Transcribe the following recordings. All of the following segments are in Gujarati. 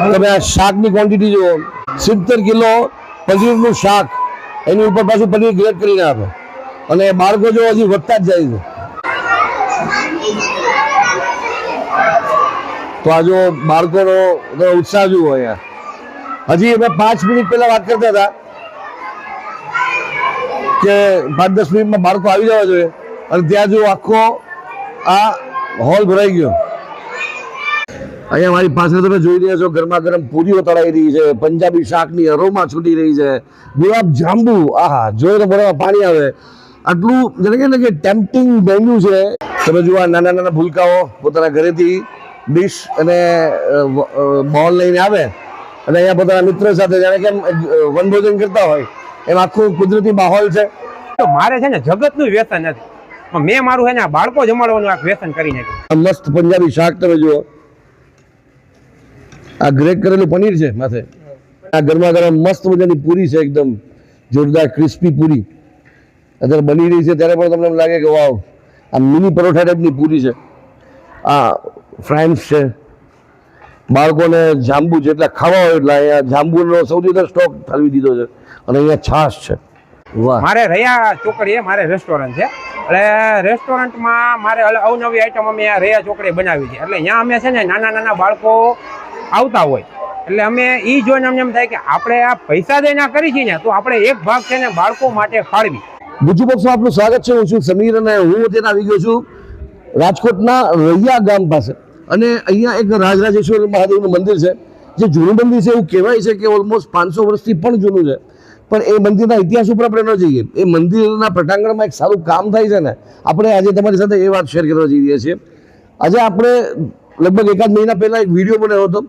તમે આ શાકની ક્વોન્ટિટી જુઓ, સિત્તેર કિલો પનીરનું શાક, એની ઉપર પાછું પનીર ગ્રેટ કરીને આપે અને બાળકો જો હજી વધતા જ જાય છે. તો આ જો બાળકોનો ઉત્સાહ જુઓ અહીંયા. હજી અમે પાંચ મિનિટ પહેલા વાત કરતા હતા કે પાંચ દસ મિનિટમાં બાળકો આવી જવા જોઈએ. અને ત્યાં જો આખો આ હોલ ભરાઈ ગયો. અહીંયા મારી પાસે તમે જોઈ રહ્યા છો ગરમા ગરમ પૂરીઓ તળાઈ રહી છે પંજાબી શાકની અરોમા છૂટી રહી છે ગુલાબ જાંબુ આહા જોઈને ભરવા પાણી આવે. આટલું જેને કહે ને કે ટેમ્પટિંગ મેન્યુ છે. તમે જુઓ નાના નાના ભૂલકાઓ પોતાના ઘરેથી ડીશ અને બોલ લઈને આવે. અને અહીંયા પોતાના મિત્ર સાથે જાણે કેમ વનભોજન કરતા હોય. એમ આખું કુદરતી માહોલ છે. તો મારે છે ને જગતનું વ્યસન નથી. મેં મારું છે ને આ બાળકો જમાડવાનું આ વ્યસન કરી નાખ્યું. મસ્ત પંજાબી શાક તમે જુઓ. આ ગ્રેક કરેલું પનીર છે માથે. આ ગરમા ગરમ મસ્ત મજાની પૂરી છે એકદમ. જોરદાર ક્રિસ્પી પૂરી. અત્યારે બની રહી છે, ત્યારે પણ તમને એમ લાગે કે વાવ, આ મિની પરોઠા ટાઈપની પૂરી છે. આ ફ્રાન્સ છે. બાળકોને જાંબુ જેટલા ખાવા હોય એટલા અહીંયા જાંબુનો સૌથી વધારે સ્ટોક ઠાલવી દીધો છે. અને અહીંયા છાશ છે. વાહ. મારે રહ્યા ચોકડીએ મારે રેસ્ટોરન્ટ છે. એટલે રેસ્ટોરન્ટમાં મારે અવનવી આઈટમ અમે રહ્યા ચોકડીએ બનાવી છે. એટલે અહીંયા અમે છે ને નાના નાના બાળકો આવતા હોય. એટલે અમે એ જોઈને અમને એમ થાય કે આપણે આ પૈસા દઈને કરી છીએ ને, તો આપણે એક ભાગ છે ને બાળકો માટે ફાળવી. ગુજુ પક્ષમાં આપનું સ્વાગત છે. હું છું સમીર અને હું અત્યારે આવી ગયો છું રાજકોટના રૈયા ગામ પાસે. અને અહીંયા એક રાજરાજેશ્વર મહાદેવનું મંદિર છે. જે જૂનું મંદિર છે એવું કહેવાય છે કે ઓલમોસ્ટ પાંચસો વર્ષથી પણ જૂનું છે. પણ એ મંદિરના ઇતિહાસ ઉપર આપણે ન જઈએ. એ મંદિરના પ્રટાંગણમાં એક સારું કામ થાય છે ને. આપણે આજે તમારી સાથે એ વાત શેર કરવા જઈ રહ્યા છીએ. આજે આપણે લગભગ એકાદ મહિના પહેલા એક વીડિયો બનાવ્યો હતો.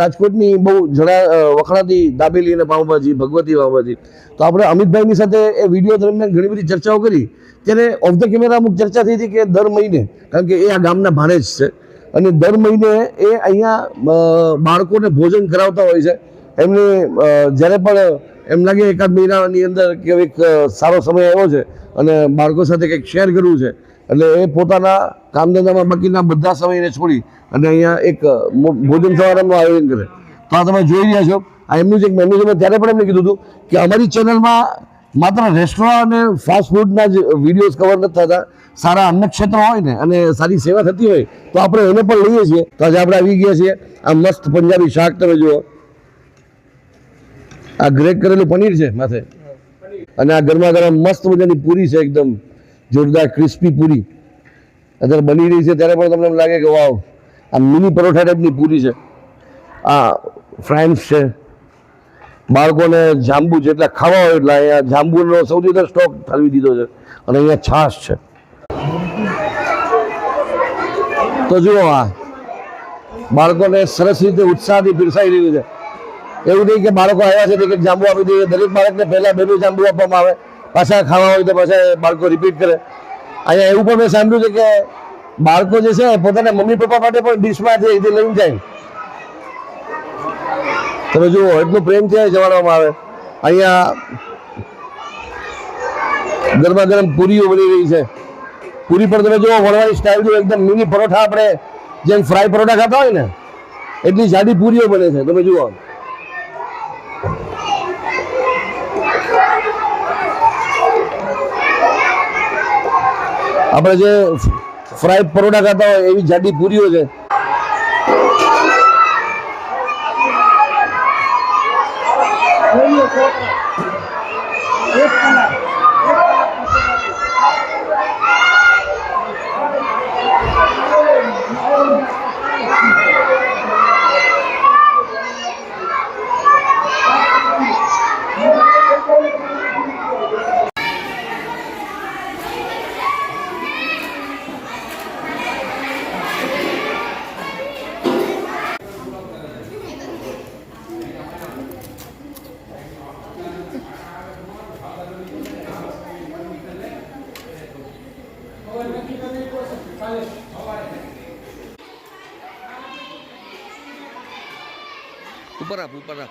રાજકોટની બહુ જણા વખણાતી દાબેલી અને પાઉંભાજી, ભગવતી પાઉભાજી. તો આપણે અમિતભાઈની સાથે એ વીડિયો દરમિયાન ઘણી બધી ચર્ચાઓ કરી. ત્યારે ઓફ ધ કેમેરા અમુક ચર્ચા થઈ હતી કે દર મહિને, કારણ કે એ આ ગામના ભાણે જ છે, અને દર મહિને એ અહીંયા બાળકોને ભોજન કરાવતા હોય છે. એમને જ્યારે પણ એમ લાગે એકાદ મહિનાની અંદર કે એક સારો સમય આવ્યો છે અને બાળકો સાથે કંઈક શેર કરવું છે એટલે એ પોતાના કામધંધામાં બાકીના બધા સમયને છોડી અને અહીંયા એક ભોજન સમારંભનું આયોજન કરે. તો આ તમે જોઈ રહ્યા છો. આ એમનું જ એક મેન્યુ છે. મેં ત્યારે પણ એમને કીધું હતું કે અમારી ચેનલમાં માત્ર રેસ્ટોરન્ટ અને ફાસ્ટ ફૂડના જ વિડીયોઝ કવર નથી થતા. સારા અન્ય ક્ષેત્ર હોય ને અને સારી સેવા થતી હોય તો આપણે એને પણ લઈએ છીએ. તો આજે આપણે આવી ગયા છીએ. આ મસ્ત પંજાબી શાક તમે જુઓ. આ ગ્રેક કરેલું પનીર છે માથે. અને આ ગરમા ગરમ મસ્ત મજાની પૂરી છે એકદમ. જોરદાર ક્રિસ્પી પૂરી. અત્યારે બની રહી છે, ત્યારે પણ તમને એમ લાગે કે વાવ, આ મિની પરોઠા ટાઈપની પૂરી છે. આ ફ્રાન્સ છે. બાળકોને જાંબુ જેટલા ખાવા હોય એટલા અહીંયા જાંબુનો સૌથી વધારે સ્ટોક ઠાલવી દીધો છે. અને અહીંયા છાશ છે. તો જુઓ આ, બાળકોને સરસ રીતે ઉત્સાહથી પીરસાઈ રહ્યું છે. એવું નહીં કે બાળકો આવ્યા છે કે જાંબુ આપી દઈએ દરેક બાળકને પહેલાં બે જાંબુ આપવામાં આવે. પાછા ખાવા હોય તો પાછા બાળકો રિપીટ કરે. અહીંયા એવું પણ મેં સાંભળ્યું છે કે બાળકો જે છે પોતાના મમ્મી પપ્પા માટે પણ ડીશમાં છે રીતે લઈને જાય. તમે જુઓ, એટલું છે જમાડવામાં આવે. અહીંયા ગરમા ગરમ પૂરીઓ બની રહી છે. પૂરી પર તમે જુઓ, વણવાની સ્ટાઇલ જુઓ, એકદમ મિની પરોઠા આપણે જેમ ફ્રાય પરોઠા ખાતા હોય ને, એટલી જાડી પૂરીઓ બને છે. તમે જુઓ. આપણે જે ફ્રાય પરોઠા ખાતા હોય એવી જાડી પૂરીઓ છે. ઉપર આપ ઉપર આપ.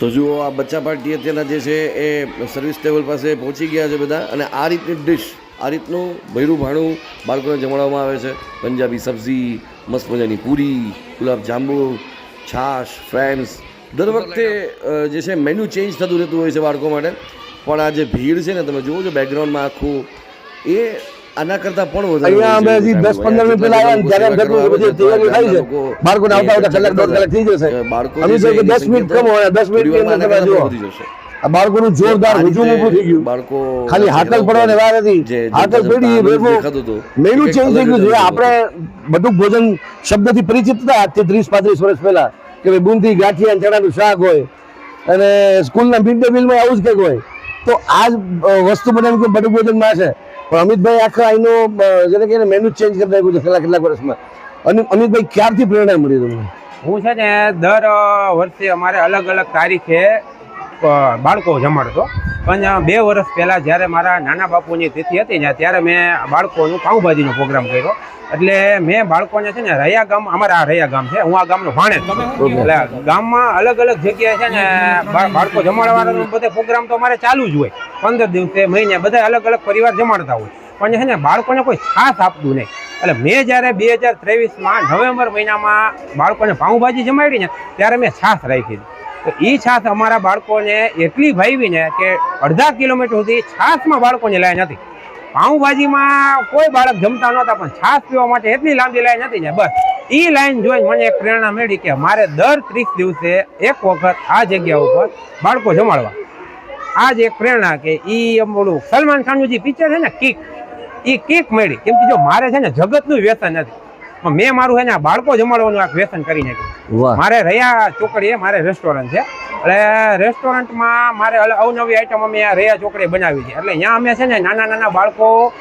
તો જુઓ, આ બચ્ચા પાર્ટી અત્યારના જે છે એ સર્વિસ ટેબલ પાસે પહોંચી ગયા છે બધા. અને આ રીતની ડિશ આ રીતનું ભૈરું ભાણું બાળકોને જમાડવામાં આવે છે. પંજાબી સબ્જી, મસ્ત મજાની પૂરી, ગુલાબ જાંબુ, છાશ ફ્રેન્ડ્સ દર વખતે જે છે મેન્યુ ચેન્જ થતું રહેતું હોય છે બાળકો માટે. પણ આ જે ભીડ છે ને તમે જુઓ છો બેકગ્રાઉન્ડમાં આખું એ આના કરતા પણ વધારે અહીંયા અમે હજી મિનિટ પહેલા આવ્યા ત્યારે એમ થતું હતું કે બધી તૈયારી થાય છે. બાળકોને આવતા આવતા કલાક દોઢ કલાક થઈ જશે. બાળકો અમે તો મિનિટ કમ હોય દસ મિનિટ તમે જુઓ. આ બાળકોનું જોરદાર હજુમ ઊભું થઈ ગયું. બાળકો ખાલી હાકલ પડવાની વાર હતી. હાકલ પડી ભેગું. મેનુ ચેન્જ થઈ ગયું છે. આપણે બધું ભોજન શબ્દથી પરિચિત હતા. આજથી ત્રીસ પાંત્રીસ વર્ષ પહેલા. કે ભાઈ બુંદી, ગાંઠિયા ચણાનું શાક હોય અને સ્કૂલના મિડ ડે મિલમાં આવું જ કંઈક હોય, તો આ જ વસ્તુ મને કોઈ કે બટુક ભોજનમાં છે પણ અમિતભાઈ આખા અહીંનો જેને કહીએ મેનુ ચેન્જ કરી નાખ્યું છે છેલ્લા કેટલાક વર્ષમાં. અને, અમિતભાઈ ક્યારથી પ્રેરણા મળી તમને? હું છે ને, દર વર્ષે અમારે અલગ અલગ તારીખે બાળકો જમાડતો. પણ બે વર્ષ પહેલાં જ્યારે મારા નાના બાપુની તિથિ હતી ને ત્યારે મેં બાળકોનું પાઉંભાજીનો પ્રોગ્રામ કર્યો. એટલે મેં બાળકોને છે ને રૈયા ગામ અમારા આ રહ્યા ગામ છે હું આ ગામનો ભાણે. એટલે ગામમાં અલગ અલગ જગ્યાએ છે ને બાળકો જમાડવાનો બધે પ્રોગ્રામ તો અમારે ચાલુ જ હોય. પંદર દિવસે મહિને બધા અલગ અલગ પરિવાર જમાડતા હોય. પણ છે ને બાળકોને કોઈ છાસ આપતું નહીં. એટલે મેં જ્યારે બે હજાર ત્રેવીસમાં નવેમ્બર મહિનામાં બાળકોને પાઉંભાજી જમાડી ને ત્યારે મેં છાશ રાખી. હતી. તો એ છાશ અમારા બાળકોને એટલી ભાવીને કે અડધા કિલોમીટર સુધી છાશમાં બાળકોની લાઈન હતી પાઉંભાજીમાં કોઈ બાળક જમતા નહોતા, પણ છાશ પીવા માટે એટલી લાંબી લાઈન હતી ને, બસ. એ લાઈન જોઈને મને એક પ્રેરણા મળી કે મારે દર ત્રીસ દિવસે એક વખત આ જગ્યા ઉપર બાળકો જમાડવા. આ જ એક પ્રેરણા કે એ ઓલું સલમાન ખાનનું જે પિક્ચર છે ને, કિક એ કિક મળી. કેમ કે જો મારે છે ને જગતનું વ્યસન નથી. મેં મારું છે ને આ બાળકો જમાડવાનું આ વ્યસન કરી નાખ્યું. મારે રહ્યા ચોકડીએ મારે રેસ્ટોરન્ટ છે. એટલે રેસ્ટોરન્ટમાં મારે અવનવી આઈટમ અમે આ રહ્યા ચોકડીએ બનાવી છે. એટલે અહીંયા અમે છે ને નાના નાના બાળકો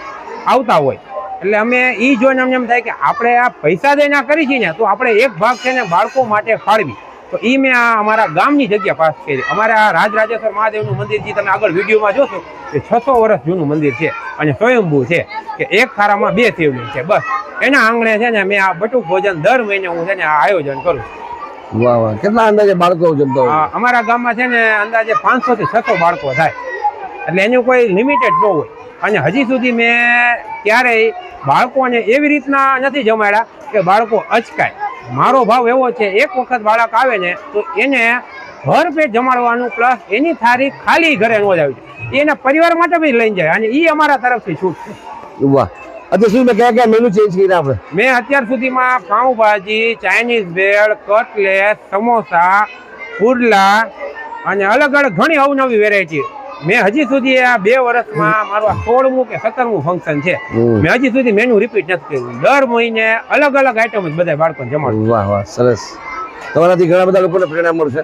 આવતા હોય. એટલે અમે એ જોઈને અમને એમ થાય કે આપણે આ પૈસા દઈને કરી છીએ ને તો આપણે એક ભાગ છે ને બાળકો માટે ફાળવી. તો એ મેં આ અમારા ગામની જગ્યા પાસ કરી. અમારે આ રાજરાજેશ્વર મહાદેવનું મંદિર જે તમે આગળ વિડીયોમાં જોશો એ છસો વર્ષ જૂનું મંદિર છે. અને સ્વયંભૂ છે કે એક ખારામાં બે શિવલિંગ છે બસ. એના આંગણે છે ને મેં આ બટુક ભોજન દર મહિને હું છે ને આ આયોજન કરું વાહ વાહ. કેટલા અંદાજે બાળકો જમતા અમારા ગામમાં છે ને અંદાજે પાંચસો થી છસો બાળકો થાય. એટલે એનું કોઈ લિમિટેડ ન હોય. અને હજી સુધી મેં ક્યારેય બાળકોને એવી રીતના નથી જમાડ્યા કે બાળકો અચકાય. મારો ભાવ એવો છે એક વખત બાળક આવે ને તો એને ભર પે જમાડવાનું પ્લસ એની થારી ખાલી ઘરે નો જ આવી છે એના પરિવાર માટે બી લઈને જાય અને એ અમારા તરફથી છૂટ છે. વાહ. અત્યાર સુધી મેં કયા કયા મેનુ ચેન્જ કર્યા આપણે? મેં અત્યાર સુધીમાં પાઉંભાજી ચાઇનીઝ ભેળ કટલેસ સમોસા પુડલા અને અલગ અલગ ઘણી અવનવી વેરાયટી મેં હજી સુધી આ બે વર્ષમાં મારું આ સોળમું કે સત્તરમું ફંક્શન છે. મેં હજી સુધી મેનુ રિપીટ નથી કર્યું. દર મહિને અલગ અલગ આઈટમ જ બધા બાળકોને જમાડું. વાહ વાહ સરસ. તમારાથી ઘણા બધા લોકોને પ્રેરણા મળશે.